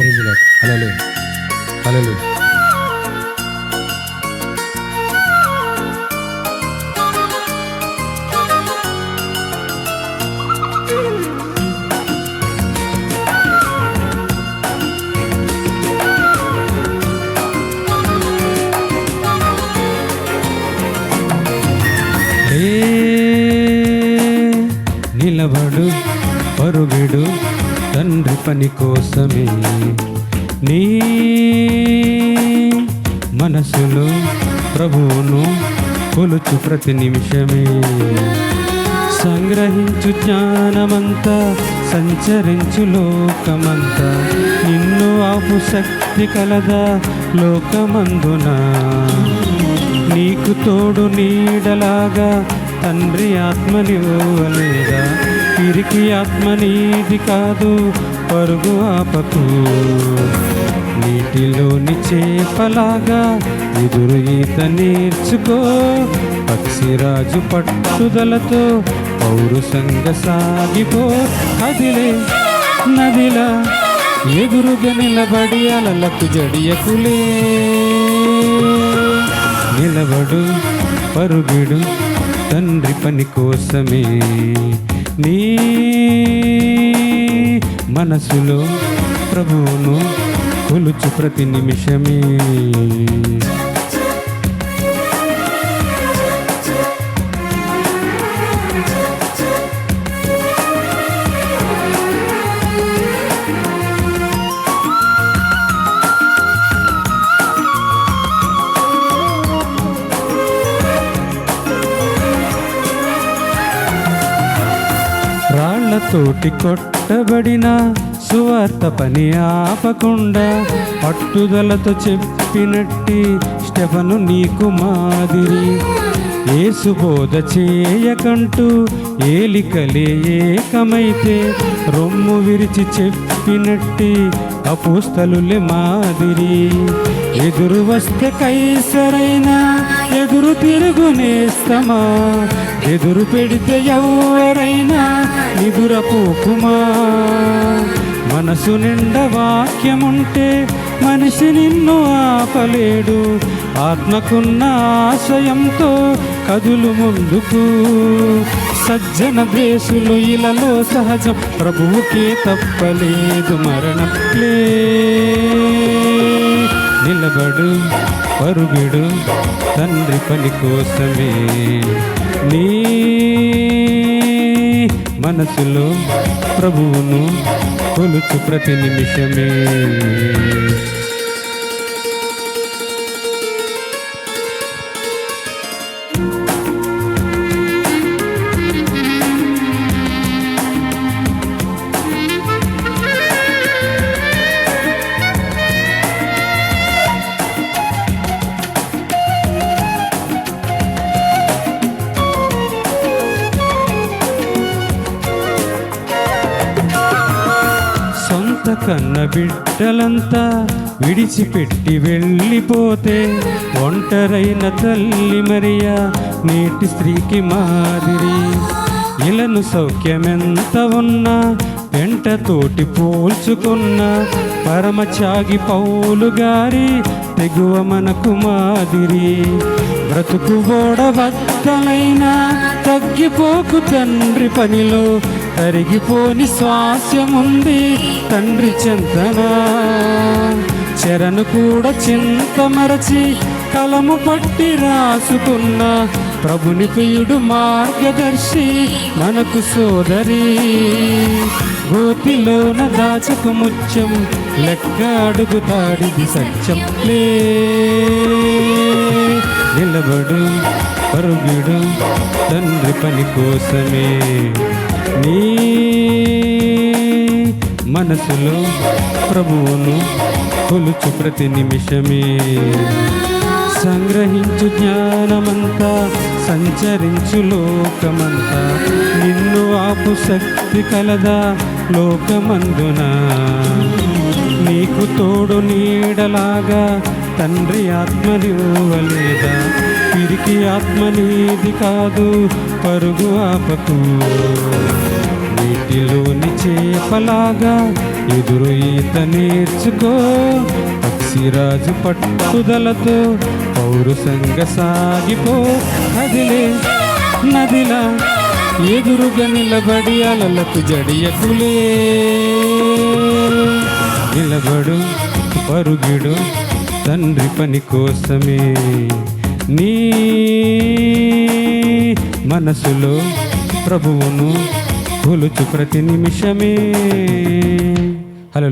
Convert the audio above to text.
Praise hello hello నిలబడు పరుగెడు తండ్రి పని కోసమే. నీ మనసులో ప్రభువును కొలుచు ప్రతి నిమిషమే. సంగ్రహించు జ్ఞానమంతా సంచరించు లోకమంతా. నిన్ను ఆపు శక్తి కలదా లోకమందున. నీకు తోడు నీడలాగా తండ్రి ఆత్మనివ్వలేదా తిరిగి ఆత్మ నీది కాదు పరుగు ఆపకు. నీటిలోని చేపలాగా ఎదురు ఈత నేర్చుకో. పక్షిరాజు పట్టుదలతో పౌరుషంగ సాగిపో. కదిలే నదిలా ఎదురుగా నిలబడి అలలకు జడియకులే నిలబడు పరుగిడు తండ్రి పని కోసమే. నీ మనసులో ప్రభువును కొలుచు ప్రతి నిమిషమే. తోటి కొట్టబడిన సువార్త పని ఆపకుండా పట్టుదలతో చెప్పినట్టి స్టెఫను నీకు మాదిరి. ఏసు బోధ చేయకంటూ ఏలికలే ఏకమైతే రొమ్ము విరిచి చెప్పినట్టి అపూస్తలులే మాదిరి. ఎదురు వస్తే కైసరైనా ఎదురు తిరుగునేస్తమా ఎదురు పెడితే ఎవరైనా నిదురపోకుమా? మనసు నిండా వాక్యముంటే మనిషి నిన్ను ఆపలేడు. ఆత్మకున్న ఆశయంతో కదులు ముందుకు. సజ్జన దేశులు ఇలలో సహజం. ప్రభువుకే తప్పలేదు మరణం లే నిలబడు పరుగిడు తండ్రి పని కోసమే. నీ మనసులో ప్రభువును కొలుచు ప్రతి నిమిషమే. కన్న బిడ్డలంతా విడిచిపెట్టి వెళ్ళిపోతే ఒంటరైన తల్లి మరియా నేటి స్త్రీకి మాదిరి. ఇలను సౌఖ్యమెంత ఉన్నా వెంటతోటి పోల్చుకున్న పరమచాగి పౌలు గారి తెగువ మనకు మాదిరి. బ్రతుకు ఓడవద్దలైనా తగ్గిపోకు తండ్రి పనిలో తరిగిపోని స్వాస్యముంది తండ్రి చింతన. చెరను కూడా చింత మరచి కలము పట్టి రాసుకున్న ప్రభుని ప్రియుడు మార్గదర్శి మనకు సోదరి. గోతిలోన దాచకు ముత్యం లెక్క అడుగుతాడిది సత్యం లే. నిలబడు పరుగుడు తండ్రి పని కోసమే. నీ మనసులో ప్రభువును కొలుచు ప్రతి నిమిషమే. సంగ్రహించు జ్ఞానమంతా సంచరించు లోకమంతా. నిన్ను ఆపు శక్తి కలదా లోకమందున. నీకు తోడు నీడలాగా తండ్రి ఆత్మ నివ్వలేదా పిరికి ఆత్మ నీది కాదు పరుగు ఆపకు. నీటిలోని చేపలాగా ఎదురు ఈత నేర్చుకో. పక్షిరాజు పట్టుదలతో పౌరుషంగా సాగిపో. నదిలే నదిలా ఎదురుగా నిలబడి అలలకు జడియకులే నిలబడు పరుగిడు తండ్రి పని కోసమే. నీ మనసులో ప్రభువును కొలుచు ప్రతి నిమిషమే. హలో